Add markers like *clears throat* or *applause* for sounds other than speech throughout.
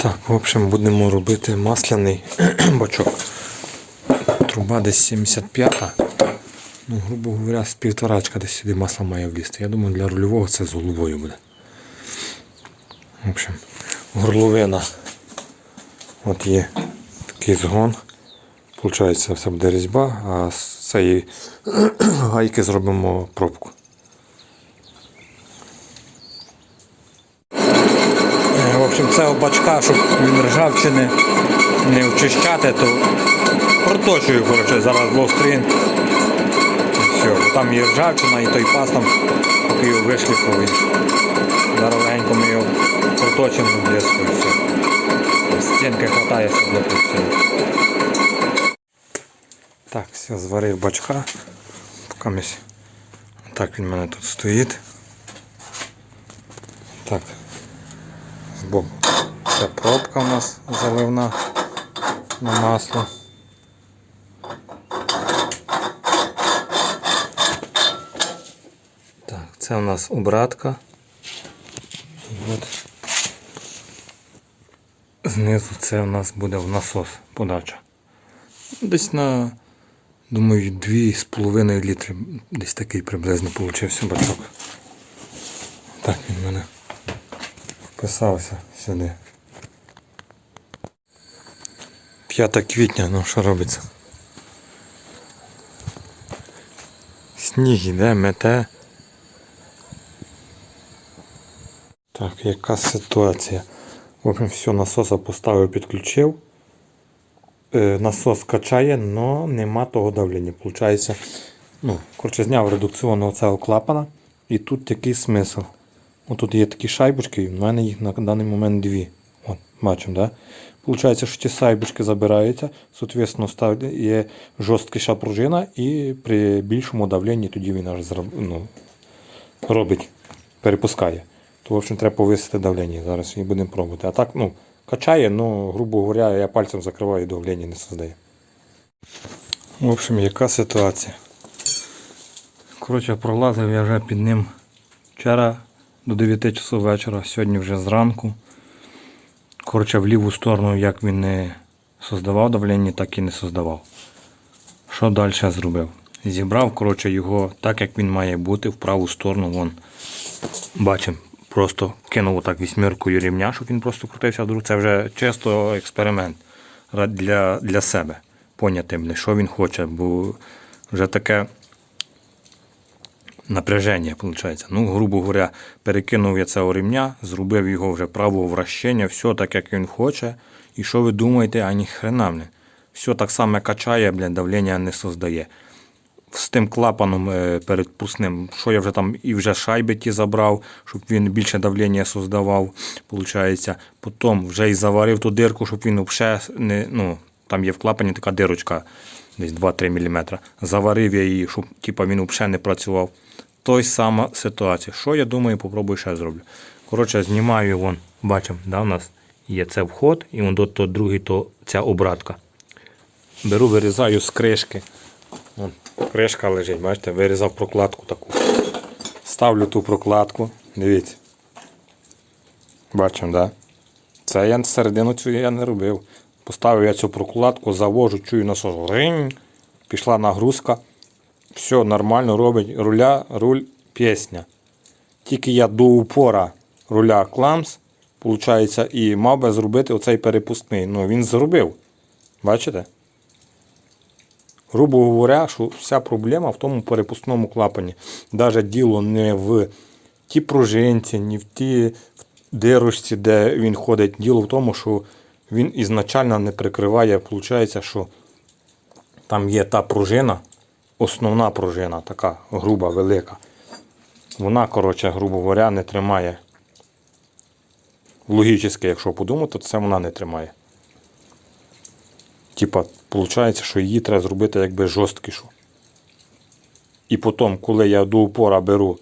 Так, в общем, будемо робити масляний *clears throat* бачок. Труба десь 75. Ну, грубо говоря, з півторачка десь сюди масло має влізти. Я думаю, для рульового це з головою буде. В общем, горловина. От є такий згон. Получається, все буде різьба, а з цієї *clears throat* гайки зробимо пробку. Общем, цього бачка, щоб він ржавчини не вчищати, то проточую, коротше, зараз ловстрін. Все, там є ржавчина і той пас там, поки його вишліфовуєш. Зараз ми його проточимо блеску і все. Стінки хватає під все. Так, все, зварив бачка. Поки Так він в мене тут стоїть. Так, збоку. Це пробка у нас заливна на масло. Так, це у нас обратка. От знизу це у нас буде в насос подача. Десь на, думаю, 2,5 літри. Десь такий приблизно получився бачок. Так він в мене вписався сюди. 5 квітня, ну що робиться? Сніг іде, мете. Так, яка ситуація? В общем, все, насоса поставив, підключив. Е, насос качає, але нема того давлення. Получається, ну, коротше, зняв редукціонного цього клапана. І тут який смисл. Отут є такі шайбочки, і в мене їх на даний момент дві. От, бачимо, да? Получається, що ті шайбочки забираються, соответственно, є жорсткіша пружина, і при більшому давленні тоді він аж зроб- ну, робить, перепускає. То, в общем, треба повисити давлення. Зараз і будемо пробувати. А так, ну, качає, ну, грубо говоря, я пальцем закриваю і давлення не создає. В общем, яка ситуація? Коротше, пролазив я вже під ним вчора до 9 часов вечора, сьогодні вже зранку. Коротше, в ліву сторону, як він не создавав давлення, так і не создавав. Що далі зробив? Зібрав, коротше, його так, як він має бути, в праву сторону. Вон. Бачимо, просто кинув отак вісьміркою рівня, щоб він просто крутився вдруг. Це вже чисто експеримент для, для себе. Поняти, що він хоче, бо вже таке напряження, виходить. Ну, грубо говоря, перекинув я цього ремня, зробив його вже правого вращення, все так, як він хоче. І що ви думаєте, ані хрена, блін. Все так само качає, блін, давлення не создає. З тим клапаном е, передпускним, що я вже там і вже шайби ті забрав, щоб він більше давлення создавав, виходить. Потім вже і заварив ту дирку, щоб він взагалі не, ну, там є в клапані така дирочка, десь 2-3 мм. Заварив я її, щоб типа, він взагалі не працював. Той сама ситуація. Що я думаю, попробую ще зроблю. Коротше, знімаю вон, бачимо, да, у нас є це вход, і вон до то другий, то ця обратка. Беру, вирізаю з кришки. Вон, кришка лежить, бачите, вирізав прокладку таку. Ставлю ту прокладку. Дивіться. Бачимо, да? Це я середину цю я не робив. Поставив я цю прокладку, завожу, чую насос. Пішла нагрузка. Все нормально робить. Руля, руль, пісня. Тільки я до упора руля кламс, виходить, і мав би зробити оцей перепускний. Ну, він зробив. Бачите? Грубо говоря, що вся проблема в тому перепускному клапані. Навіть діло не в тій пружинці, ні в тій дирочці, де він ходить. Діло в тому, що він ізначально не прикриває. Виходить, що там є та пружина, основна пружина, така груба, велика. Вона, коротше, грубо говоря, не тримає. Логічно, якщо подумати, то це вона не тримає. Типа, виходить, що її треба зробити якби жорсткішу. І потім, коли я до упора беру,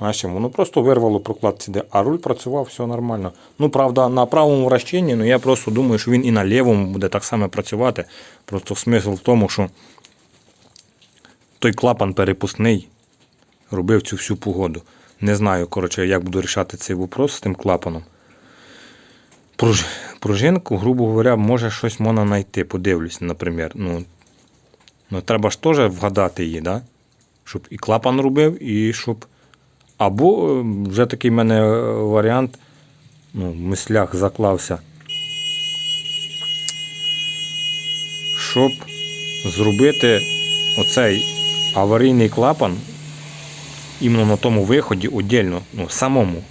знаєш, воно просто вирвало прокладці, де, а руль працював, все нормально. Ну, правда, на правому вращенні, ну я просто думаю, що він і на лівому буде так само працювати. Просто смисл в тому, що той клапан перепускний робив цю всю погоду. Не знаю, коротше, як буду рішати цей вопрос з тим клапаном. Пруж... пружинку, грубо говоря, може щось можна знайти. Подивлюсь, наприклад. Ну, ну треба ж теж вгадати її, да? щоб і клапан робив, і щоб. Або е, вже такий в мене е, варіант, ну, в мислях заклався. Щоб зробити оцей аварійний клапан іменно на тому виході віддільно, ну, самому.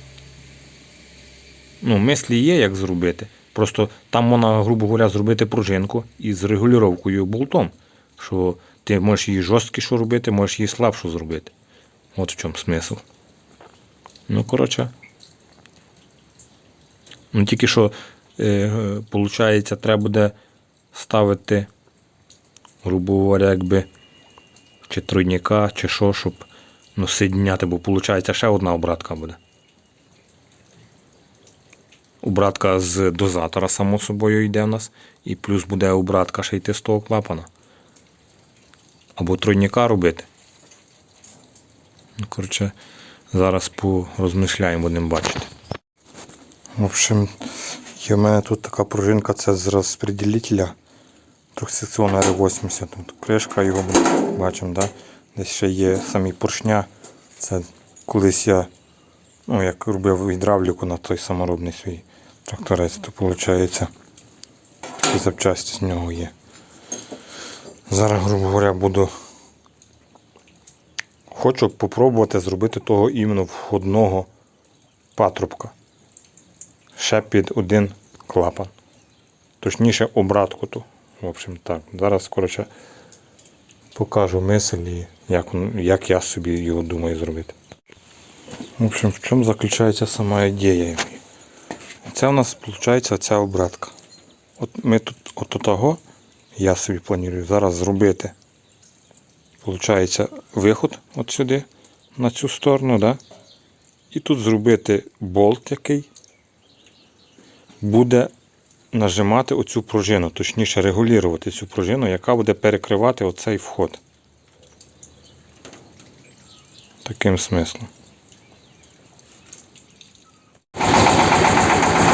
Ну, мислі є, як зробити. Просто там можна, грубо говоря, зробити пружинку із регулюваною болтом. Що ти можеш її жорсткішу робити, можеш її слабшу зробити. От в чому смисл. Ну, коротше. Ну, тільки що, е, треба буде ставити, грубо говоря, якби чи тройника, чи що, щоб ну, соєдняти, бо виходить ще одна обратка буде. Обратка з дозатора, само собою, йде в нас. І плюс буде обратка ще йти з того клапана. Або тройника робити. Ну, коротше, зараз порозмишляємо, будемо бачити. В общем, є в мене тут така пружинка, це з розпределителя трьохсекціонна R80. Тут кришка його бачимо, да? десь ще є самі поршня. Це колись я ну, як робив гідравліку на той саморобний свій тракторець, то виходить запчасті з нього є. Зараз, грубо говоря, буду. Хочу попробувати зробити того іменно входного патрубка. Ще під один клапан. Точніше, обратку ту. В общем, так. Зараз, коротше, покажу мисль і як, як я собі його думаю зробити. В общем, в чому заключається сама ідея? Це у нас виходить ця обратка. От ми тут от того, я собі планую зараз зробити. Получається виход от сюди, на цю сторону, да? і тут зробити болт, який буде нажимати оцю пружину, точніше регулювати цю пружину, яка буде перекривати оцей вход. Таким смислом.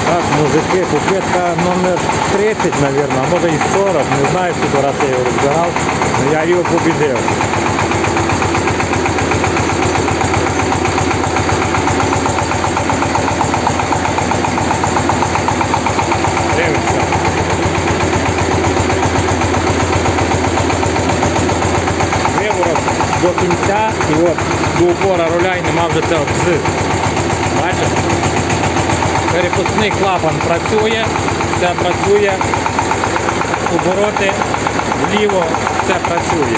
Так, мужики, попитка номер 30, мабуть, може і 40, не знаю, скільки раз я його розбирав, але я його побідив. До кінця і от до упора руля і нема вже цього «дз». Бачите? Перепускний клапан працює, все працює, обороти вліво, все працює.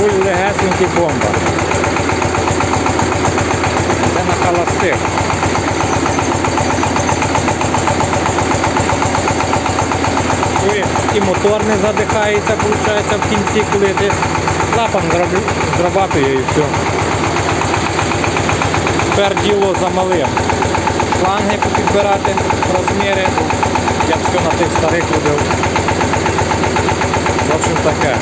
Руль легесенький бомба. Це на холостих. Працює. І мотор не задихається, виходить, в кінці, коли ти зроб- зрабатує і все. Тепер діло замалим. Шланги підбирати розміри. Я все на тих старих робив. В общем таке.